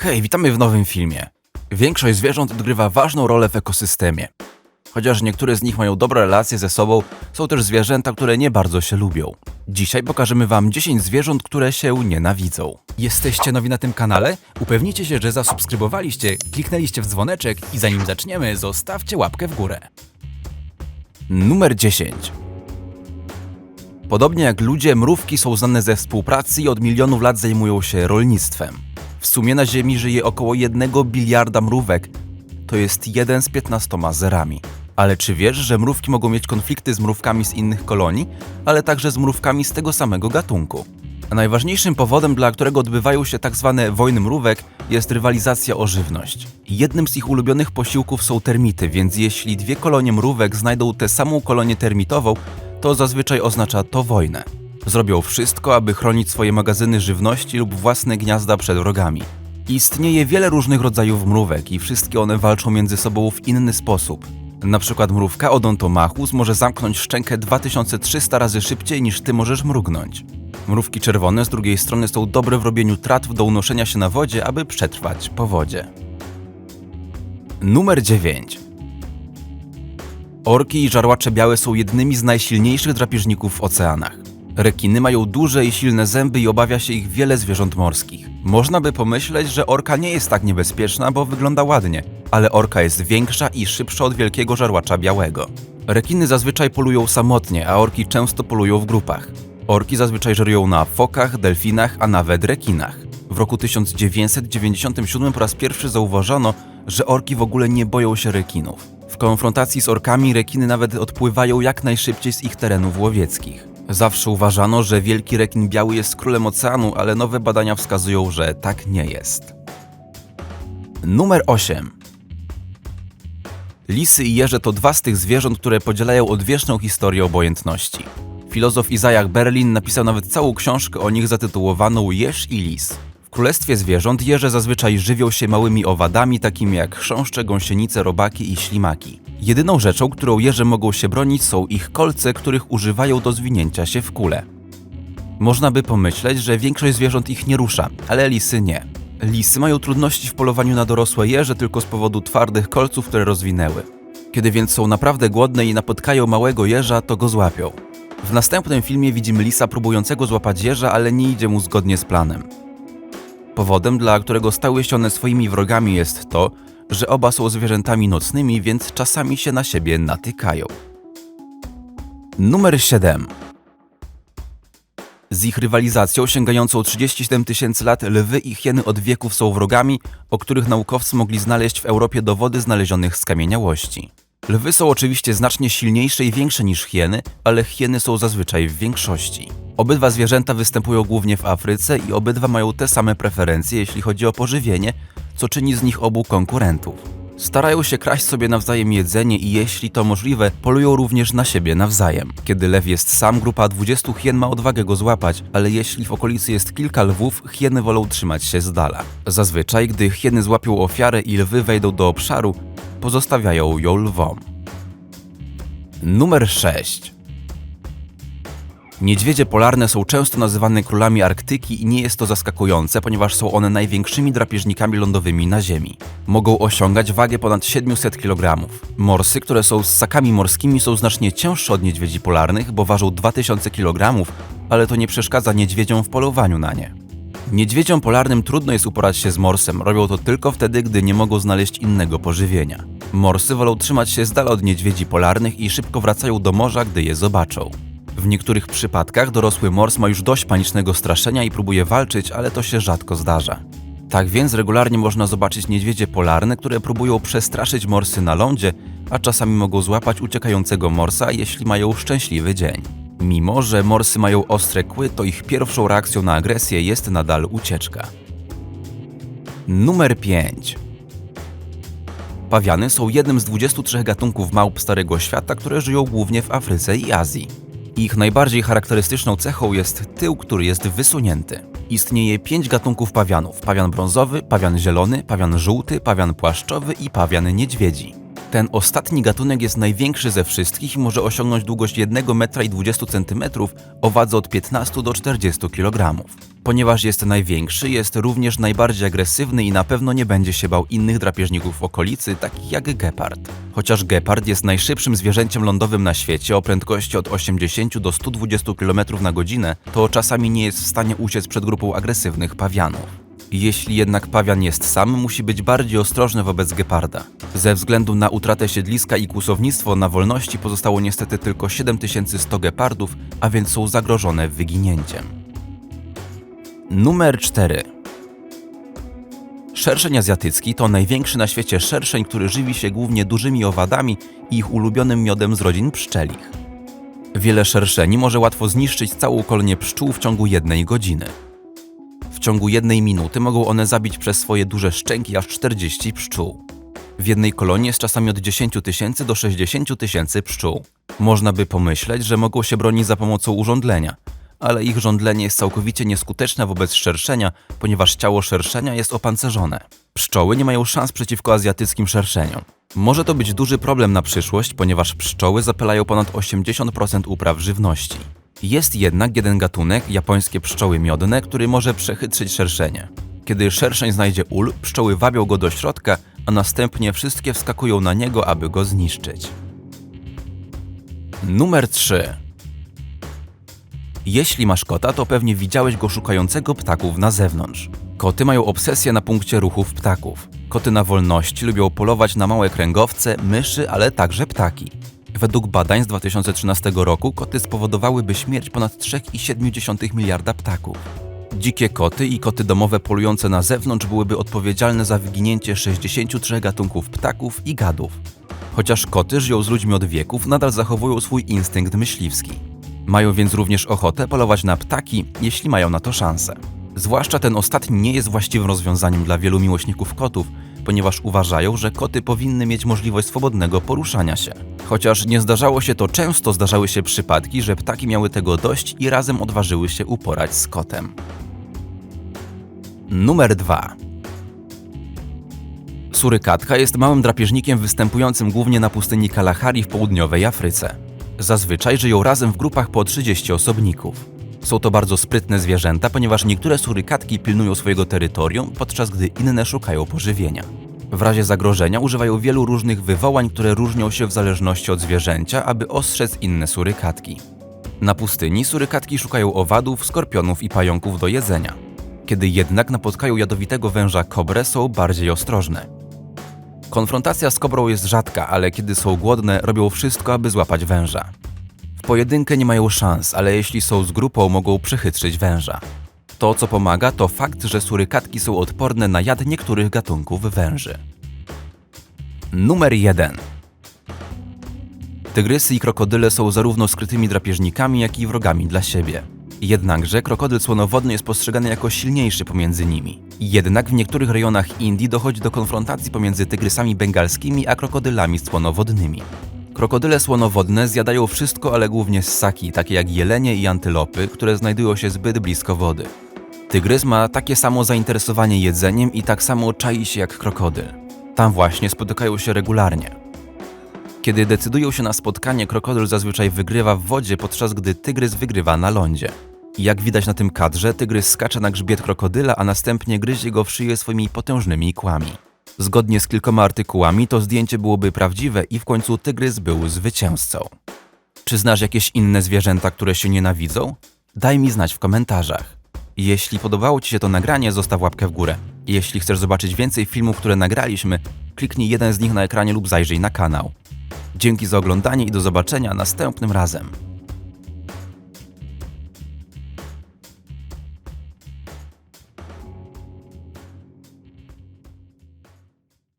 Hej, witamy w nowym filmie. Większość zwierząt odgrywa ważną rolę w ekosystemie. Chociaż niektóre z nich mają dobre relacje ze sobą, są też zwierzęta, które nie bardzo się lubią. Dzisiaj pokażemy Wam 10 zwierząt, które się nienawidzą. Jesteście nowi na tym kanale? Upewnijcie się, że zasubskrybowaliście, kliknęliście w dzwoneczek i zanim zaczniemy, zostawcie łapkę w górę. Numer 10. Podobnie jak ludzie, mrówki są znane ze współpracy i od milionów lat zajmują się rolnictwem. W sumie na Ziemi żyje około 1 biliarda mrówek. To jest jeden z 15 zerami. Ale czy wiesz, że mrówki mogą mieć konflikty z mrówkami z innych kolonii, ale także z mrówkami z tego samego gatunku? A najważniejszym powodem, dla którego odbywają się tak zwane wojny mrówek, jest rywalizacja o żywność. Jednym z ich ulubionych posiłków są termity, więc jeśli dwie kolonie mrówek znajdą tę samą kolonię termitową, to zazwyczaj oznacza to wojnę. Zrobią wszystko, aby chronić swoje magazyny żywności lub własne gniazda przed wrogami. Istnieje wiele różnych rodzajów mrówek i wszystkie one walczą między sobą w inny sposób. Na przykład mrówka Odontomachus może zamknąć szczękę 2300 razy szybciej niż ty możesz mrugnąć. Mrówki czerwone z drugiej strony są dobre w robieniu tratw do unoszenia się na wodzie, aby przetrwać po wodzie. Numer 9. Orki i żarłacze białe są jednymi z najsilniejszych drapieżników w oceanach. Rekiny mają duże i silne zęby i obawia się ich wiele zwierząt morskich. Można by pomyśleć, że orka nie jest tak niebezpieczna, bo wygląda ładnie, ale orka jest większa i szybsza od wielkiego żarłacza białego. Rekiny zazwyczaj polują samotnie, a orki często polują w grupach. Orki zazwyczaj żerują na fokach, delfinach, a nawet rekinach. W roku 1997 po raz pierwszy zauważono, że orki w ogóle nie boją się rekinów. W konfrontacji z orkami rekiny nawet odpływają jak najszybciej z ich terenów łowieckich. Zawsze uważano, że wielki rekin biały jest królem oceanu, ale nowe badania wskazują, że tak nie jest. Numer 8. Lisy i jeże to dwa z tych zwierząt, które podzielają odwieczną historię obojętności. Filozof Izajah Berlin napisał nawet całą książkę o nich zatytułowaną Jeż i lis. W królestwie zwierząt jeże zazwyczaj żywią się małymi owadami, takimi jak chrząszcze, gąsienice, robaki i ślimaki. Jedyną rzeczą, którą jeże mogą się bronić, są ich kolce, których używają do zwinięcia się w kule. Można by pomyśleć, że większość zwierząt ich nie rusza, ale lisy nie. Lisy mają trudności w polowaniu na dorosłe jeże tylko z powodu twardych kolców, które rozwinęły. Kiedy więc są naprawdę głodne i napotkają małego jeża, to go złapią. W następnym filmie widzimy lisa próbującego złapać jeża, ale nie idzie mu zgodnie z planem. Powodem, dla którego stały się one swoimi wrogami jest to, że oba są zwierzętami nocnymi, więc czasami się na siebie natykają. Numer 7. Z ich rywalizacją sięgającą 37 tysięcy lat lwy i hieny od wieków są wrogami, o których naukowcy mogli znaleźć w Europie dowody znalezionych z kamieniałości. Lwy są oczywiście znacznie silniejsze i większe niż hieny, ale hieny są zazwyczaj w większości. Obydwa zwierzęta występują głównie w Afryce i obydwa mają te same preferencje, jeśli chodzi o pożywienie, co czyni z nich obu konkurentów. Starają się kraść sobie nawzajem jedzenie i jeśli to możliwe, polują również na siebie nawzajem. Kiedy lew jest sam, grupa 20 hien ma odwagę go złapać, ale jeśli w okolicy jest kilka lwów, hieny wolą trzymać się z dala. Zazwyczaj, gdy hieny złapią ofiarę i lwy wejdą do obszaru, pozostawiają ją lwom. Numer 6. Niedźwiedzie polarne są często nazywane królami Arktyki i nie jest to zaskakujące, ponieważ są one największymi drapieżnikami lądowymi na Ziemi. Mogą osiągać wagę ponad 700 kg. Morsy, które są ssakami morskimi, są znacznie cięższe od niedźwiedzi polarnych, bo ważą 2000 kg, ale to nie przeszkadza niedźwiedziom w polowaniu na nie. Niedźwiedziom polarnym trudno jest uporać się z morsem, robią to tylko wtedy, gdy nie mogą znaleźć innego pożywienia. Morsy wolą trzymać się z dala od niedźwiedzi polarnych i szybko wracają do morza, gdy je zobaczą. W niektórych przypadkach dorosły mors ma już dość panicznego straszenia i próbuje walczyć, ale to się rzadko zdarza. Tak więc regularnie można zobaczyć niedźwiedzie polarne, które próbują przestraszyć morsy na lądzie, a czasami mogą złapać uciekającego morsa, jeśli mają szczęśliwy dzień. Mimo, że morsy mają ostre kły, to ich pierwszą reakcją na agresję jest nadal ucieczka. Numer 5. Pawiany są jednym z 23 gatunków małp Starego Świata, które żyją głównie w Afryce i Azji. Ich najbardziej charakterystyczną cechą jest tył, który jest wysunięty. Istnieje pięć gatunków pawianów: pawian brązowy, pawian zielony, pawian żółty, pawian płaszczowy i pawian niedźwiedzi. Ten ostatni gatunek jest największy ze wszystkich i może osiągnąć długość 1,20 m o wadze od 15 do 40 kg. Ponieważ jest największy, jest również najbardziej agresywny i na pewno nie będzie się bał innych drapieżników w okolicy, takich jak gepard. Chociaż gepard jest najszybszym zwierzęciem lądowym na świecie o prędkości od 80 do 120 km na godzinę, to czasami nie jest w stanie uciec przed grupą agresywnych pawianów. Jeśli jednak pawian jest sam, musi być bardziej ostrożny wobec geparda. Ze względu na utratę siedliska i kłusownictwo na wolności pozostało niestety tylko 7100 gepardów, a więc są zagrożone wyginięciem. Numer 4. Szerszeń azjatycki to największy na świecie szerszeń, który żywi się głównie dużymi owadami i ich ulubionym miodem z rodzin pszczelich. Wiele szerszeni może łatwo zniszczyć całą kolonię pszczół w ciągu jednej godziny. W ciągu jednej minuty mogą one zabić przez swoje duże szczęki aż 40 pszczół. W jednej kolonii jest czasami od 10 tysięcy do 60 tysięcy pszczół. Można by pomyśleć, że mogą się bronić za pomocą urządlenia, ale ich żądlenie jest całkowicie nieskuteczne wobec szerszenia, ponieważ ciało szerszenia jest opancerzone. Pszczoły nie mają szans przeciwko azjatyckim szerszeniom. Może to być duży problem na przyszłość, ponieważ pszczoły zapylają ponad 80% upraw żywności. Jest jednak jeden gatunek, japońskie pszczoły miodne, który może przechytrzyć szerszenie. Kiedy szerszeń znajdzie ul, pszczoły wabią go do środka, a następnie wszystkie wskakują na niego, aby go zniszczyć. Numer 3. Jeśli masz kota, to pewnie widziałeś go szukającego ptaków na zewnątrz. Koty mają obsesję na punkcie ruchów ptaków. Koty na wolności lubią polować na małe kręgowce, myszy, ale także ptaki. Według badań z 2013 roku koty spowodowałyby śmierć ponad 3,7 miliarda ptaków. Dzikie koty i koty domowe polujące na zewnątrz byłyby odpowiedzialne za wyginięcie 63 gatunków ptaków i gadów. Chociaż koty żyją z ludźmi od wieków, nadal zachowują swój instynkt myśliwski. Mają więc również ochotę polować na ptaki, jeśli mają na to szansę. Zwłaszcza ten ostatni nie jest właściwym rozwiązaniem dla wielu miłośników kotów, ponieważ uważają, że koty powinny mieć możliwość swobodnego poruszania się. Chociaż nie zdarzało się to często, zdarzały się przypadki, że ptaki miały tego dość i razem odważyły się uporać z kotem. Numer 2. Surykatka jest małym drapieżnikiem występującym głównie na pustyni Kalahari w południowej Afryce. Zazwyczaj żyją razem w grupach po 30 osobników. Są to bardzo sprytne zwierzęta, ponieważ niektóre surykatki pilnują swojego terytorium, podczas gdy inne szukają pożywienia. W razie zagrożenia używają wielu różnych wywołań, które różnią się w zależności od zwierzęcia, aby ostrzec inne surykatki. Na pustyni surykatki szukają owadów, skorpionów i pająków do jedzenia. Kiedy jednak napotkają jadowitego węża kobrę, są bardziej ostrożne. Konfrontacja z kobrą jest rzadka, ale kiedy są głodne, robią wszystko, aby złapać węża. W pojedynkę nie mają szans, ale jeśli są z grupą, mogą przechytrzyć węża. To, co pomaga, to fakt, że surykatki są odporne na jad niektórych gatunków węży. Numer 1. Tygrysy i krokodyle są zarówno skrytymi drapieżnikami, jak i wrogami dla siebie. Jednakże krokodyl słonowodny jest postrzegany jako silniejszy pomiędzy nimi. Jednak w niektórych rejonach Indii dochodzi do konfrontacji pomiędzy tygrysami bengalskimi a krokodylami słonowodnymi. Krokodyle słonowodne zjadają wszystko, ale głównie ssaki, takie jak jelenie i antylopy, które znajdują się zbyt blisko wody. Tygrys ma takie samo zainteresowanie jedzeniem i tak samo czai się jak krokodyl. Tam właśnie spotykają się regularnie. Kiedy decydują się na spotkanie, krokodyl zazwyczaj wygrywa w wodzie, podczas gdy tygrys wygrywa na lądzie. Jak widać na tym kadrze, tygrys skacze na grzbiet krokodyla, a następnie gryzie go w szyję swoimi potężnymi kłami. Zgodnie z kilkoma artykułami to zdjęcie byłoby prawdziwe i w końcu tygrys był zwycięzcą. Czy znasz jakieś inne zwierzęta, które się nienawidzą? Daj mi znać w komentarzach. Jeśli podobało Ci się to nagranie, zostaw łapkę w górę. Jeśli chcesz zobaczyć więcej filmów, które nagraliśmy, kliknij jeden z nich na ekranie lub zajrzyj na kanał. Dzięki za oglądanie i do zobaczenia następnym razem.